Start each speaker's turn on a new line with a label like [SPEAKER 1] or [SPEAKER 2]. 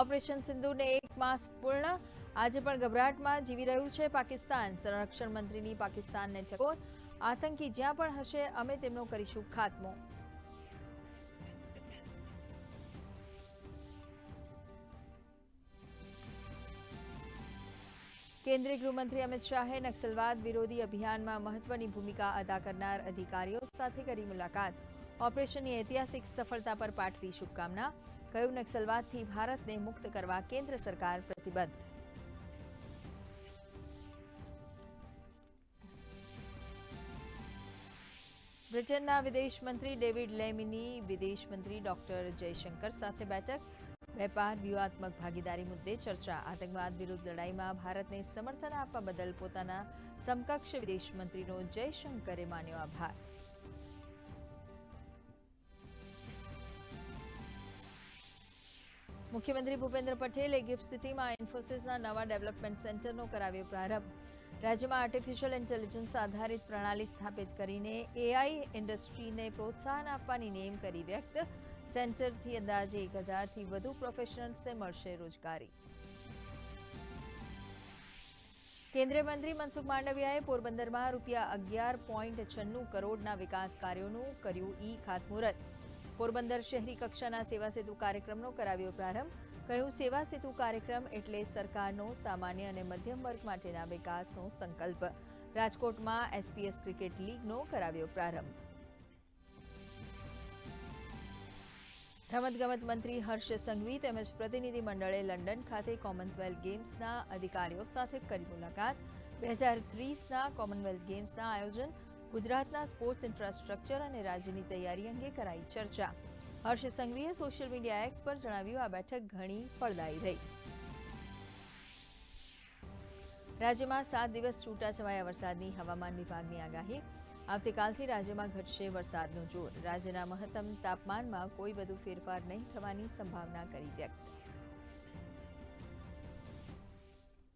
[SPEAKER 1] Operation સિંધુને એક માસ પૂર્ણ. આજે પણ ગભરાટમાં જીવી રહ્યું છે પાકિસ્તાન. સંરક્ષણ મંત્રીની પાકિસ્તાનને ટકોર આતંકી જ્યાં પણ હશે, અમે તેમનો કરીશું ખાત્મો. કેન્દ્રીય ગૃહમંત્રી અમિત શાહે નક્સલવાદ વિરોધી અભિયાનમાં મહત્વની ભૂમિકા અદા કરનાર અધિકારીઓ સાથે કરી મુલાકાત. ઓપરેશનની ઐતિહાસિક સફળતા પર પાઠવી શુભકામના. કહ્યું, નક્સલવાદથી ભારતને મુક્ત કરવા કેન્દ્ર સરકાર પ્રતિબદ્ધ. બ્રિટનના વિદેશ મંત્રી ડેવિડ લેમિની, વિદેશ ડોક્ટર જયશંકર સાથે બેઠક. વેપાર, વ્યૂહાત્મક ભાગીદારી મુદ્દે ચર્ચા. આતંકવાદ વિરુદ્ધ લડાઈમાં ભારતને સમર્થન આપવા બદલ પોતાના સમકક્ષ વિદેશ મંત્રીનો જયશંકરે માન્યો આભાર. મુખ્યમંત્રી ભૂપેન્દ્ર પટેલે ગિફ્ટ સિટીમાં ઇન્ફોસિસના નવા ડેવલપમેન્ટ સેન્ટરનો કરાવ્યો પ્રારંભ. રાજ્યમાં આર્ટિફિશિયલ ઇન્ટેલિજન્સ આધારિત પ્રણાલી સ્થાપિત કરીને એઆઈ ઇન્ડસ્ટ્રીને પ્રોત્સાહન આપવાની નેમ કરી વ્યક્ત. સેન્ટરથી અંદાજે એક હજારથી વધુ પ્રોફેશનલ્સને મળશે રોજગારી. કેન્દ્રીય મંત્રી મનસુખ માંડવિયાએ પોરબંદરમાં રૂપિયા અગિયાર પોઈન્ટ છન્નું કરોડના વિકાસ કાર્યોનું કર્યું ઈ ખાતમુહૂર્ત. પોરબંદર શહેરી કક્ષાના સેવા સેતુ કાર્યક્રમનો કરાવ્યો પ્રારંભ. કહ્યું, સેવા સેતુ કાર્યક્રમ એટલે સરકારનો સામાન્ય અને મધ્યમ વર્ગ માટેના વિકાસનો સંકલ્પ. રાજકોટમાં એસપીએસ ક્રિકેટ લીગનો કરાવ્યો પ્રારંભ. રમતગમત મંત્રી હર્ષ સંઘવી તેમજ પ્રતિનિધિ મંડળે લંડન ખાતે કોમનવેલ્થ ગેમ્સના અધિકારીઓ સાથે કરી મુલાકાત. બે હજાર ત્રીસના કોમનવેલ્થ ગેમ્સના આયોજન ગુજરાતના સ્પોર્ટ્સ ઇન્ફ્રાસ્ટ્રક્ચર અને રાજ્યની તૈયારી અંગે કરાઈ ચર્ચા. હર્ષ સંઘવીએ સોશિયલ મીડિયા એક્સ પર જણાવ્યું, આ બેઠક ઘણી ફળદાયી રહી. રાજ્યમાં સાત દિવસ છૂટાછવાયા વરસાદની હવામાન વિભાગની આગાહી. આવતીકાલથી રાજ્યમાં ઘટશે વરસાદનું જોર. રાજ્યના મહત્તમ તાપમાનમાં કોઈ વધુ ફેરફાર નહીં થવાની સંભાવના કરી વ્યક્ત.